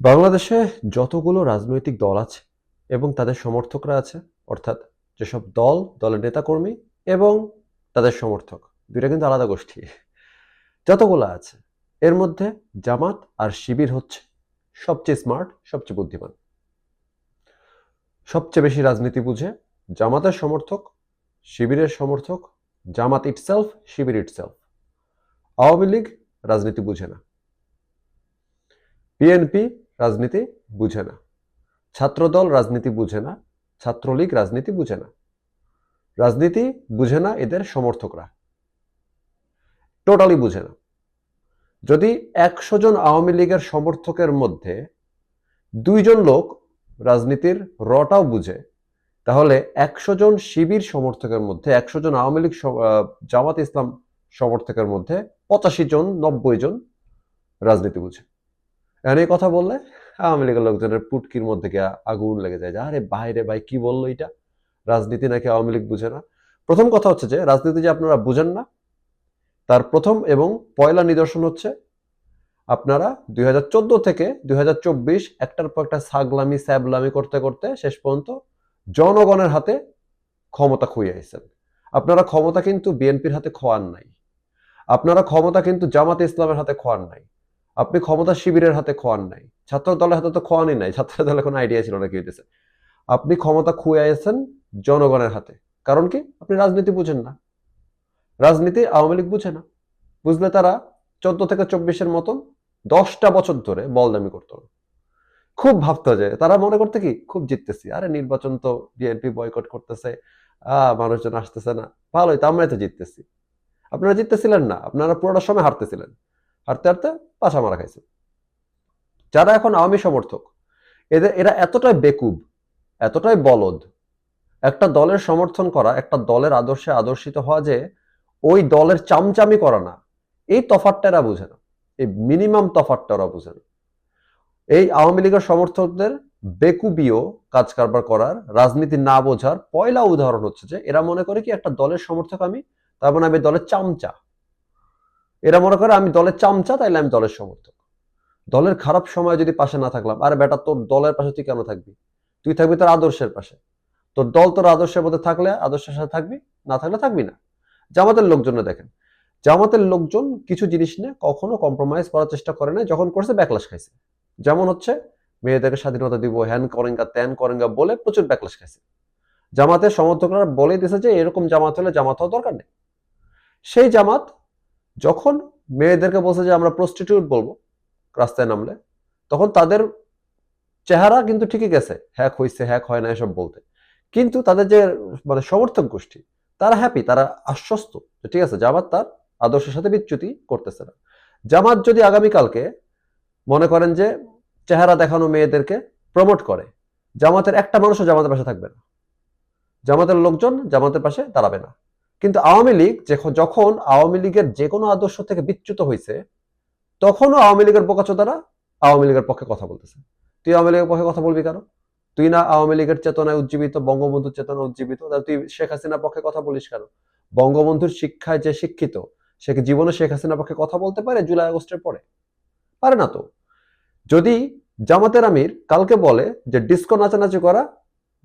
বাংলাদেশে যতগুলো রাজনৈতিক দল আছে এবং তাদের সমর্থকরা আছে, অর্থাৎ যেসব দল, দলের নেতাকর্মী এবং তাদের সমর্থক, দুইটা কিন্তু আলাদা গোষ্ঠী। যতগুলো আছে, এর মধ্যে জামাত আর শিবির হচ্ছে সবচেয়ে স্মার্ট, সবচেয়ে বুদ্ধিমান। সবচেয়ে বেশি রাজনীতি বুঝে জামাতের সমর্থক, শিবিরের সমর্থক, জামাত ইটসেলফ শিবির ইটসেলফ আওয়ামী লীগ রাজনীতি বুঝে না। বিএনপি রাজনীতি বুঝে না। ছাত্রদল রাজনীতি বুঝে না, ছাত্রলীগ রাজনীতি বুঝে না। রাজনীতি বুঝে না এদের সমর্থকরা। টোটালি বুঝে না। যদি একশো জন আওয়ামী লীগের সমর্থকের মধ্যে দুইজন লোক রাজনীতির রটাও বুঝে, তাহলে একশো জন শিবির সমর্থকের মধ্যে, একশো জন আওয়ামী লীগ জামাত ইসলাম সমর্থকের মধ্যে পঁচাশি জন, নব্বই জন রাজনীতি বুঝে। এখন এই কথা বললে আওয়ামী লীগের লোকজনের পুটকির মধ্যে গিয়ে আগুন লেগে যায় যে, আরে বাইরে ভাই কি বলল এটা? রাজনীতি নাকি আওয়ামী লীগ বুঝে না? প্রথম কথা হচ্ছে যে রাজনীতি যে আপনারা বুঝেন না তার প্রথম এবং পয়লা নিদর্শন হচ্ছে আপনারা দুই হাজার চোদ্দ থেকে দুই হাজার চব্বিশ একটার পর একটা ছাগলামি স্যাবলামি করতে করতে শেষ পর্যন্ত জনগণের হাতে ক্ষমতা খুইয়ে আইছেন। আপনারা ক্ষমতা কিন্তু বিএনপির হাতে খোয়ান নাই। আপনারা ক্ষমতা কিন্তু জামাতে ইসলামের হাতে খোয়ান নাই। আপনি ক্ষমতা শিবিরের হাতে খোয়ান নাই। ছাত্র দলের হাতে তো খোয়ানই নাই। ছাত্র দলের কোনো আইডিয়া ছিল না, কি হইতেছে? আপনি ক্ষমতা খুঁয়ে আছেন জনগণের হাতে। কারণ কি? আপনি রাজনীতি বুঝেন না। রাজনীতি আওয়ামী লীগ বুঝে না। বুঝলে তারা চোদ্দ থেকে চব্বিশের মতন দশটা বছর ধরে বলদামি করতো। খুব ভাবতো যে, তারা মনে করতে কি? খুব জিততেছি। আরে নির্বাচন তো বিএনপি বয়কট করতেছে। আহ মানুষজন আসতেছে না। ভালোই, তো আমরাই তো জিততেছি। আপনারা জিততেছিলেন না। আপনারা পুরোটা সময় হারতেছিলেন। হারতে হারতে পাছা মারা খাইছে। যারা এখন আওয়ামী সমর্থক, এদের, এরা এতটাই বেকুব, এতটাই বলদ, একটা দলের সমর্থন করা, একটা দলের আদর্শে আদর্শিত হওয়া যে ওই দলের চামচামি করা না, এই তফাতটা এরা বুঝে না। এই মিনিমাম তফাতটা ওরা বুঝে না। এই আওয়ামী লীগের সমর্থকদের বেকুবিও কাজ কারবার করার, রাজনীতি না বোঝার পয়লা উদাহরণ হচ্ছে যে, এরা মনে করে কি একটা দলের সমর্থক আমি, তার মানে আমি দলের চামচা। এরা মনে করে আমি দলের চামচা, তাইলে আমি দলের সমর্থক। দলের খারাপ সময় যদি পাশে না থাকলাম, আরে বেটা তোর দলের পাশে তুই কেন থাকবি? তুই থাকবি তোর আদর্শের পাশে। তোর দল তোর আদর্শের মধ্যে থাকলে আদর্শের সাথে থাকবি, না থাকলে থাকবি না। জামাতের লোকজনে দেখেন, জামাতের লোকজন কিছু জিনিস নিয়ে কখনো কম্প্রোমাইজ করার চেষ্টা করে না যখন করছে ব্যাকলাস খাইছে। যেমন হচ্ছে, মেয়েদেরকে স্বাধীনতা দিব, হ্যান করেঙ্গা, ত্যান করেঙ্গা বলে প্রচুর ব্যাকলাস খাইছে। জামাতের সমর্থকরা বলেই দিয়েছে যে এরকম জামাত হলে জামাত হওয়ার দরকার নেই। সেই জামাত যখন মেয়েদেরকে বলছে যে আমরা প্রস্টিটিউট বলব, রাস্তায় নামলে, তখন তাদের চেহারা কিন্তু ঠিকই গেছে। হ্যাক হয়েছে হ্যাক হয় না এসব বলতে। কিন্তু তাদের যে মানে সমর্থক গোষ্ঠী, তারা হ্যাপি তারা আশ্বস্ত যে ঠিক আছে, জামাত তার আদর্শের সাথে বিচ্যুতি করতেছে না। জামাত যদি আগামীকালকে মনে করেন যে চেহারা দেখানো মেয়েদেরকে প্রমোট করে, জামাতের একটা মানুষও জামাতের পাশে থাকবে না। জামাতের লোকজন জামাতের পাশে দাঁড়াবে না। কিন্তু আওয়ামী লীগ যখন- আওয়ামী লীগের যে কোনো আদর্শ থেকে বিচ্যুত হয়েছে, তখনও আওয়ামী লীগের বোকাচোদারা আওয়ামী লীগের পক্ষে কথা বলতেছে। তুই আওয়ামী লীগের পক্ষে কথা বলবি কেন? তুই না আওয়ামী লীগের চেতনায় উজ্জীবিত, বঙ্গবন্ধুর চেতনায় উজ্জীবিত তুই শেখ হাসিনার পক্ষে কথা বলিস কেন? বঙ্গবন্ধুর শিক্ষায় যে শিক্ষিত, সে জীবনে শেখ হাসিনার পক্ষে কথা বলতে পারে জুলাই আগস্টের পরে? পারে না তো। যদি জামাতের আমির কালকে বলে যে ডিস্কো নাচানাচি করা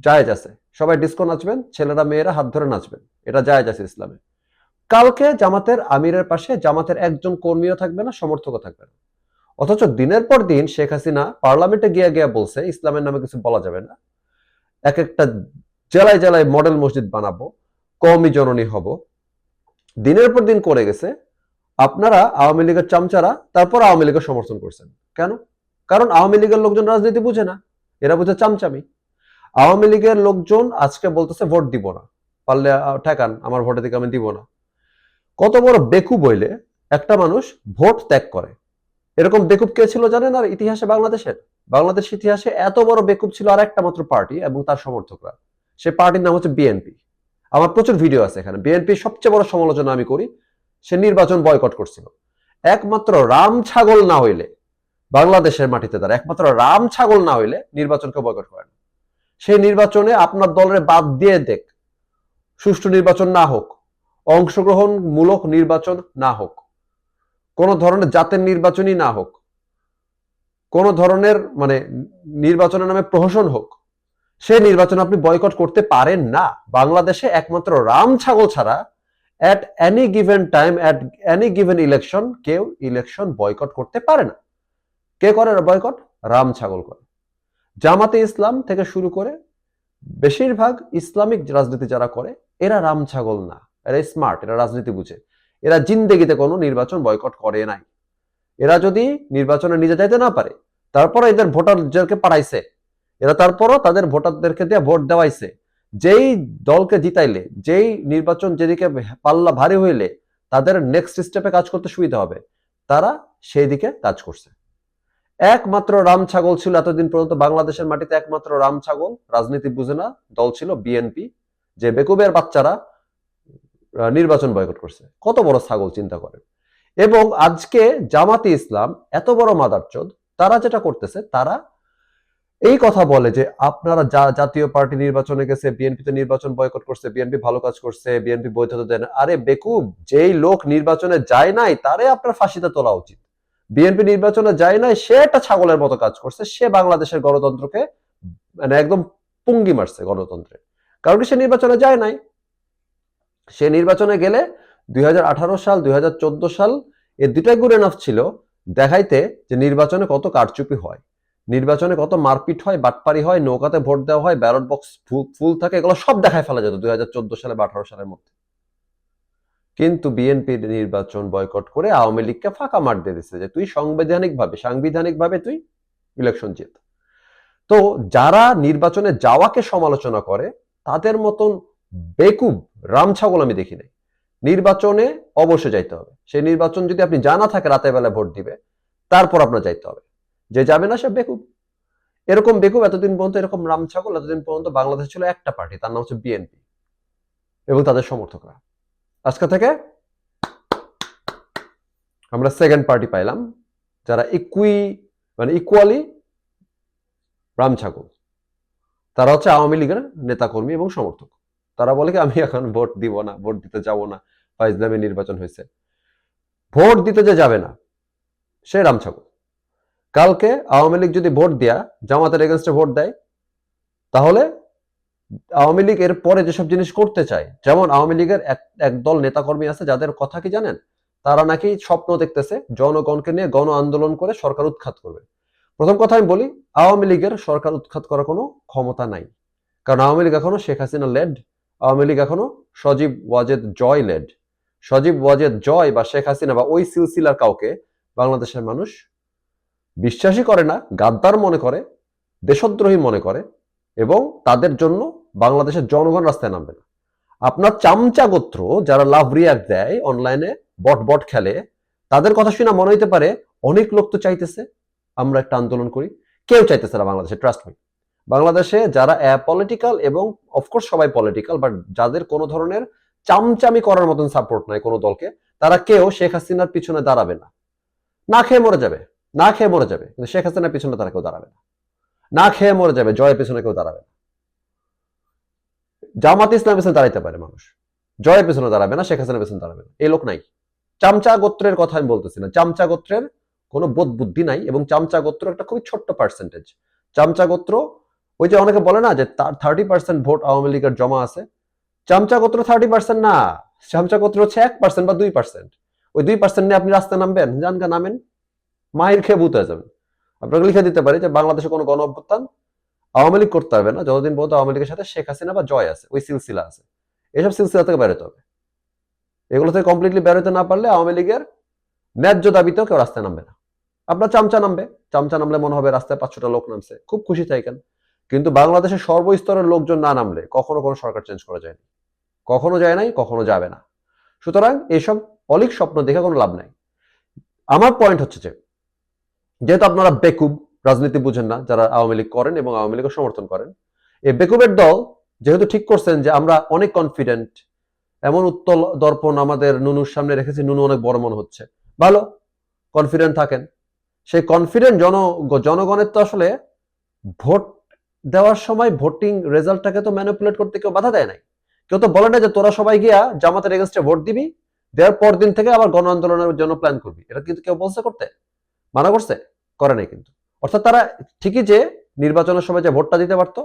জায়েজ আছে। সবাই ডিস্কো নাচবেন, ছেলেরা, মেয়েরা হাত ধরে নাচবেন। এটা জায়েজ আছে ইসলামে। কালকে জামাতের আমিরের পাশে জামাতের একজন কর্মীও থাকবে না, সমর্থকও থাকবে না। অথচ দিনের পর দিন শেখ হাসিনা পার্লামেন্টে গিয়ে গিয়ে বলছে, ইসলামের নামে কিছু বলা যাবে না। এক একটা জেলায় জেলায় মডেল মসজিদ বানাবো কমই জননী হব। দিনের পর দিন করে গেছে। আপনারা আওয়ামী লীগের চামচারা, তারপর আওয়ামী লীগের সমর্থন করছেন। কেন? কারণ আওয়ামী লীগের লোকজন রাজনীতি বুঝে না। এরা বুঝে চামচামি। আওয়ামী লীগের লোকজন আজকে বলতেছে, ভোট দিব না। পারলে ঠেকান, আমার ভোটের দিকে আমি দিব না। কত বড় বেকুব বইলে একটা মানুষ ভোট ত্যাগ করে। এরকম বেকুব কে ছিল জানেন? আর ইতিহাসে বাংলাদেশের। বাংলাদেশ ইতিহাসে এত বড় বেকুব ছিল আর একটা মাত্র পার্টি এবং তার সমর্থকরা। সে পার্টির নাম হচ্ছে বিএনপি। আমার প্রচুর ভিডিও আছে এখানে। বিএনপি সবচেয়ে বড় সমালোচনা আমি করি, সে নির্বাচন বয়কট করছিল। একমাত্র রাম ছাগল না হইলে বাংলাদেশের মাটিতে তারা, একমাত্র রাম ছাগল না হইলে নির্বাচনকে বয়কট করে না সেই নির্বাচনে আপনার দলের বাদ দিয়ে দেখ। সুষ্ঠু নির্বাচন না হোক, অংশগ্রহণমূলক নির্বাচন না হোক, কোন ধরনের জাতের নির্বাচনই না হোক, কোনো ধরনের মানে নির্বাচনের নামে প্রহসন হোক সে নির্বাচন আপনি বয়কট করতে পারেন না। বাংলাদেশে একমাত্র রাম ছাগল ছাড়া at any given time at any given election কেউ ইলেকশন বয়কট করতে পারে না। কে করে বয়কট রাম ছাগল করে। জামাতে ইসলাম থেকে শুরু করে বেশিরভাগ ইসলামিক রাজনীতি যারা করে, এরা রাম ছাগল না। এরা স্মার্ট এরা রাজনীতি বুঝে। এরা জিন্দেগিতে কোনো নির্বাচন বয়কট করে নাই। এরা যদি নির্বাচনে নিজে যাইতে না পারে তারপর এদের ভোটারদেরকে পাঠাইছে এরা তারপরও তাদের ভোটারদেরকে দিয়ে ভোট দেওয়াইছে। যেই দলকে জিতাইলে, যেই নির্বাচন যেদিকে পাল্লা ভারী হইলে, তাদের নেক্সট স্টেপে কাজ করতে সুবিধা হবে। তারা সেই দিকে কাজ করছে। একমাত্র রাম ছাগল ছিল এতদিন পর্যন্ত বাংলাদেশের মাটিতে, একমাত্র রাম ছাগল। রাজনীতি বুঝে না, দল ছিল বিএনপি, যে বেকুবের বাচ্চারা নির্বাচন বয়কট করছে। কত বড় ছাগল, চিন্তা করেন। এবং আজকে জামাতে ইসলাম এত বড় মাদারচোদ, তারা যেটা করতেছে, তারা এই কথা বলে যে আপনারা যা জাতীয় পার্টি নির্বাচনে গেছে, বিএনপিতে নির্বাচন বয়কট করছে, বিএনপি ভালো কাজ করছে, বিএনপি বৈধতা দেন আরে বেকুব, যেই লোক নির্বাচনে যায় নাই, তারে আপনার ফাঁসিতে তোলা উচিত। বিএনপি নির্বাচনে যায় নাই, সে একটা ছাগলের মতো কাজ করছে, সে বাংলাদেশের গণতন্ত্রকে মানে একদম পুঙ্গি মারছে গণতন্ত্রে। কারণ সে নির্বাচনে যায় নাই? সে নির্বাচনে গেলে দুই হাজার আঠারো সাল, দুই হাজার চোদ্দ সাল এ দুটাই গুড এনাফ ছিল দেখাইতে যে নির্বাচনে কত কারচুপি হয়, নির্বাচনে কত মারপিট হয়, বাটপারি হয়, নৌকাতে ভোট দেওয়া হয়, ব্যালট বক্স ফুল থাকে, এগুলো সব দেখায় ফেলা যেত দুই হাজার চোদ্দ সালে বা আঠারো সালের মধ্যে। কিন্তু বিএনপি নির্বাচন বয়কট করে আওয়ামী লীগকে ফাঁকা মার দিয়ে দিচ্ছে যে তুই সাংবিধানিক ভাবে সাংবিধানিক ভাবে তুই ইলেকশন জিত। তো যারা নির্বাচনে যাওয়াকে সমালোচনা করে, তাদের মতন বেকুব রাম ছাগল আমি দেখি নাই। নির্বাচনে অবশ্যই যাইতে হবে। সেই নির্বাচন যদি আপনি জানা থাকে রাতের বেলা ভোট দিবে, তারপর আপনার যাইতে হবে। যে যাবে না, সে বেকুব। এরকম বেকুব এতদিন পর্যন্ত, এরকম রাম ছাগল এতদিন পর্যন্ত বাংলাদেশ ছিল একটা পার্টি, তার নাম হচ্ছে বিএনপি এবং তাদের সমর্থকরা। আজকে থেকে আমরা সেকেন্ড পার্টি পাইলাম, যারা ইকুই মানে ইকুয়ালি রাম ছাগল তারা হচ্ছে আওয়ামী লীগের নেতাকর্মী এবং সমর্থক। তারা বলে কি, আমি এখন ভোট দিব না, ভোট দিতে যাব না বা ইসলামী নির্বাচন হয়েছে। ভোট দিতে যে যাবে না, সে রাম ছাগল কালকে আওয়ামী লীগ যদি ভোট দেয়া, জামাতের এগেনস্টে ভোট দেয়, তাহলে আওয়ামী লীগ এর পরে যেসব জিনিস করতে চায়, যেমন আওয়ামী লীগের এক দল নেতাকর্মী আছে যাদের কথা কি জানেন? তারা নাকি স্বপ্ন দেখতেছে জনগণকে নিয়ে গণ আন্দোলন করে সরকার উৎখাত করবে। প্রথম কথা আমি বলি, আওয়ামী লীগের সরকার উৎখাত করার কোনো ক্ষমতা নাই। কারণ আওয়ামী লীগ এখনও শেখ হাসিনা লেড আওয়ামী লীগ এখনও সজীব ওয়াজেদ জয় লেড সজীব ওয়াজেদ জয় বা শেখ হাসিনা বা ওই সিলসিলার কাউকে বাংলাদেশের মানুষ বিশ্বাসই করে না, গাদ্দার মনে করে, দেশদ্রোহী মনে করে এবং তাদের জন্য বাংলাদেশের জনগণ রাস্তায় নামবে না। আপনার চামচা গোত্র যারা লাভ রিয়াক্ট দেয় অনলাইনে, বট বট খেলে, তাদের কথা শুনে মনে হইতে পারে অনেক লোক তো চাইতেছে, আমরা একটা আন্দোলন করি। কেউ চাইতেছে না বাংলাদেশে ট্রাস্ট মি বাংলাদেশে যারা পলিটিক্যাল এবং অফকোর্স সবাই পলিটিক্যাল বাট যাদের কোনো ধরনের চামচামি করার মতন সাপোর্ট নাই কোনো দলকে, তারা কেউ শেখ হাসিনার পিছনে দাঁড়াবে না। না খেয়ে মরে যাবে, না খেয়ে মরে যাবে, কিন্তু শেখ হাসিনার পিছনে তারা কেউ দাঁড়াবে না। না খেয়ে মরে যাবে, জয়ের পেছনে কেউ দাঁড়াবে না। জামাত ইসলামের পেছনে দাঁড়াইতে পারে মানুষ। জয়ের পেছনে দাঁড়াবে না, শেখ হাসিনার পেছনে দাঁড়াবে না। এই লোক নাই। চামচা গোত্রের কথা আমি বলতেছি না। চামচা গোত্রের কোনো বোধ বুদ্ধি নাই এবং চামচা গোত্র একটা খুবই ছোট্ট পার্সেন্টেজ চামচা গোত্র, ওই যে অনেকে বলে না যে তার থার্টি পার্সেন্ট ভোট আওয়ামী লীগের জমা আছে। চামচা গোত্র থার্টি পার্সেন্ট না। চামচা গোত্র হচ্ছে এক পার্সেন্ট বা দুই পার্সেন্ট ওই দুই পার্সেন্ট নিয়ে আপনি রাস্তায় নামবেন জানকা নামেন, মায়ের খেয়ে হয়ে যাবেন। আপনাকে লিখে দিতে পারি যে বাংলাদেশে কোনো গণ অভ্যুত্থান আওয়ামী লীগ করতে হবে না, যতদিন পর্যন্ত আওয়ামী লীগের সাথে শেখ হাসিনা বা জয় আছে, ওই সিলসিলা আছে। এসব সিলসিলা থেকে বেরোতে হবে। এগুলো থেকে কমপ্লিটলি বেরোতে না পারলে আওয়ামী লীগের ন্যায্য দাবিতেও কেউ রাস্তায় নামবে না। আপনার চামচা নামবে। চামচা নামলে মনে হবে রাস্তায় পাঁচশোটা লোক নামছে। খুব খুশি থাকেন কিন্তু বাংলাদেশের সর্বস্তরের লোকজন না নামলে কখনো কোনো সরকার চেঞ্জ করা যায়নি। কখনো যায় নাই, কখনো যাবে না। সুতরাং এসব অলিক স্বপ্ন দেখে কোনো লাভ নাই। আমার পয়েন্ট হচ্ছে যে যেহেতু আপনারা বেকুব রাজনীতি বুঝেন না, যারা আওয়ামী লীগ করেন এবং আওয়ামী লীগের সমর্থন করেন, এই বেকুবের দল যেহেতু ঠিক করছেন যে আমরা অনেক কনফিডেন্ট এমন উত্তল দর্পণ আমাদের নুনুর সামনে রেখেছি, নুনু অনেক বড় মনে হচ্ছে। ভালো কনফিডেন্ট থাকেন। সেই কনফিডেন্ট জন, জনগণের তো আসলে ভোট দেওয়ার সময় ভোটিং রেজাল্টটাকে তো ম্যানিপুলেট করতে কেউ বাধা দেয় নাই। কেউ তো বলে না যে তোরা সবাই গিয়া জামাতের এগেনস্টে ভোট দিবি, দেওয়ার পর দিন থেকে আবার গণ আন্দোলনের জন্য প্ল্যান করবি। এটা কিন্তু কেউ বলছে করতে। মানা করছে, করে নাই কিন্তু। অর্থাৎ তারা ঠিকই যে নির্বাচনের সময় যে ভোটটা দিতে পারতো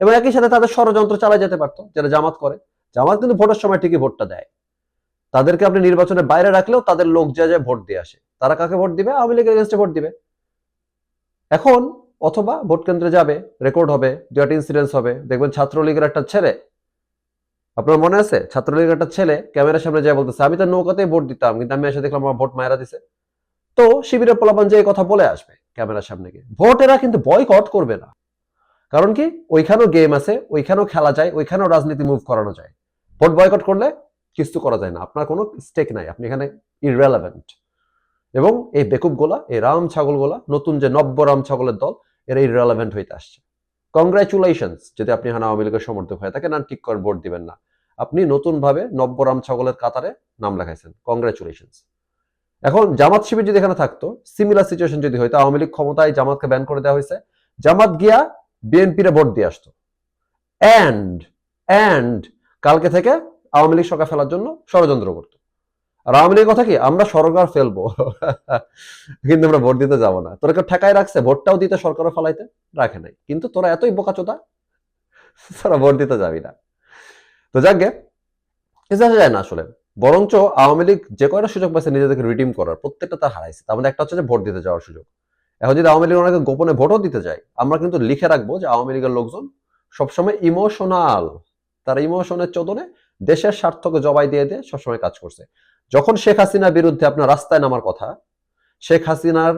এবং একই সাথে তাদের ষড়যন্ত্র চালায় যেতে পারতো যেটা জামাত করে। জামাত কিন্তু ভোটের সময় ঠিকই ভোটটা দেয়। তাদেরকে আপনি নির্বাচনের বাইরে রাখলেও তাদের লোক যা যায় ভোট দিয়ে আসে, তারা কাকে ভোট দিবে? আওয়ামী লীগের এগেনস্টে ভোট দিবে। এখন অথবা ভোট কেন্দ্রে যাবে রেকর্ড হবে দু একটা ইনসিডেন্স হবে। দেখবেন ছাত্রলীগের একটা ছেলে, আপনার মনে আছে? ছাত্রলীগের একটা ছেলে ক্যামেরার সামনে যায় বলতেছে, আমি তো নৌকাতেই ভোট দিতাম, কিন্তু আমি এসে দেখলাম আমার ভোট মায়েরা দিছে। তো শিবিরের পোলাপান যে কথা বলে আসবে ক্যামেরার সামনে গিয়ে। ভোট এরা কিন্তু বয়কট করবে না। কারণ কি? ওইখানেও গেম আছে, ওইখানেও খেলা যায়, ওইখানেও রাজনীতি মুভ করানো যায়। ভোট বয়কট করলে কিছু করা যায় না। আপনার কোনো স্টেক নাই, আপনি এখানে ইররেলেভেন্ট এবং এই বেকুবগুলা এই রাম ছাগলগুলা নতুন যে নব্য রাম ছাগলের দল, এরা ইররেলেভেন্ট হইতে আসছে। কংগ্রাচুলেশনস যদি আপনি এখানে আওয়ামী লীগের সমর্থক হয়ে থাকেন, আর ঠিক করে ভোট দিবেন না। আপনি নতুনভাবে নব্য রাম ছাগলের কাতারে নাম লেখাইছেন। কংগ্রাচুলেশনস এখন জামাত শিবির যদি এখানে থাকতো সিমিলার সিচুয়েশন যদি হয়তো আওয়ামী লীগ ক্ষমতায় জামাতকে ব্যান করে দেওয়া হয়েছে, জামাত গিয়া বিএনপিরে ভোট দিয়ে আসতো। অ্যান্ড অ্যান্ড কালকে থেকে আওয়ামী লীগ সরকার ফেলার জন্য ষড়যন্ত্র করতো। আর আওয়ামী লীগের কথা কি? আমরা সরকার ফেলব। কিন্তু আমরা ভোট দিতে যাব না। তোরা কেউ ঠেকায় রাখছে? ভোটটাও দিতে সরকারও ফেলাইতে রাখে নাই। কিন্তু তোরা এতই বোকাচোদা, তোরা ভোট দিতে যাবি না। তো যাকে আসা যায় না আসলে। বরঞ্চ আওয়ামী লীগ যে কয়টা সুযোগ পাইছে নিজেদেরকে রিডিম করার, প্রত্যেকটা তার হারাইছে। তার মধ্যে একটা হচ্ছে যে ভোট দিতে যাওয়ার সুযোগ। এখন যদি আওয়ামী লীগ ওনাকে গোপনে ভোটও দিতে যায়, আমরা কিন্তু লিখে রাখব যে আওয়ামী লীগের লোকজন সবসময় ইমোশনাল তারা ইমোশনের চোদনে দেশের স্বার্থকে জবাই দিয়ে দিয়ে সবসময় কাজ করছে। যখন শেখ হাসিনার বিরুদ্ধে আপনার রাস্তায় নামার কথা, শেখ হাসিনার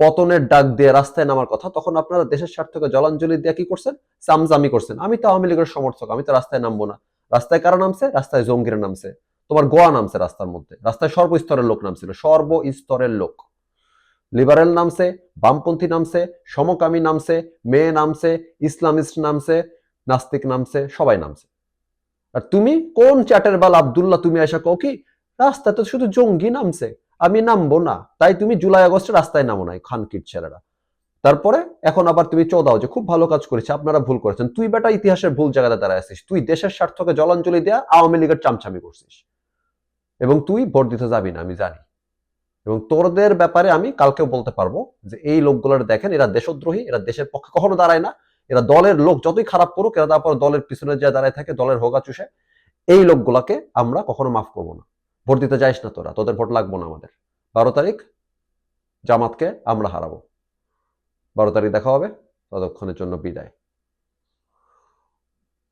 পতনের ডাক দিয়ে রাস্তায় নামার কথা, তখন আপনারা দেশের স্বার্থকে জলাঞ্জলি দিয়ে কি করছেন? চামচামি করছেন। আমি তো আওয়ামী লীগের সমর্থক, আমি তো রাস্তায় নামবো না। রাস্তায় কারা নামছে? রাস্তায় জঙ্গিরা নামছে। তোমার গোয়া নামছে রাস্তার মধ্যে। রাস্তায় সর্বস্তরের লোক নামছিল, সর্বস্তরের লোক। লিবারেল নামছে, বামপন্থী নামছে, সমকামী নামছে, মেয়ে নামছে, ইসলামিস্ট নামছে, নাস্তিক নামছে, সবাই নামছে। আর তুমি কোন চ্যাটের বাল আবদুল্লাহ, তুমি এসে কও কি রাস্তাতে শুধু জঙ্গি নামছে, আমি নামবো না। তাই তুমি জুলাই আগস্টে রাস্তায় নামো নাই, খানকির ছেলেরা। তারপরে এখন আবার তুমি চোদাও যে, খুব ভালো কাজ করেছে, আপনারা ভুল করেছেন। তুই বেটা ইতিহাসের ভুল জায়গাতে দাঁড়ায় আছিস। তুই দেশের স্বার্থকে জলাঞ্জলি দেয়া আওয়ামী লীগের চামচামি করছিস। এবং তুই ভোট দিতে যাবি না, আমি জানি। এবং তোরদের ব্যাপারে আমি কালকেও বলতে পারব যে এই লোকগুলোর দেখেন, এরা দেশদ্রোহী, এরা দেশের পক্ষে কখনো দাঁড়ায় না। এরা দলের লোক যতই খারাপ করুক, এরা তারপর দলের পিছনে যা দাঁড়ায় থাকে, দলের হোগা চুষে, এই লোকগুলাকে আমরা কখনো মাফ করব না। ভোট দিতে যাইস না তোরা, তোদের ভোট লাগবো না আমাদের। বারো তারিখ জামাতকে আমরা হারাবো। বারো তারিখ দেখা হবে, ততক্ষণের জন্য বিদায়।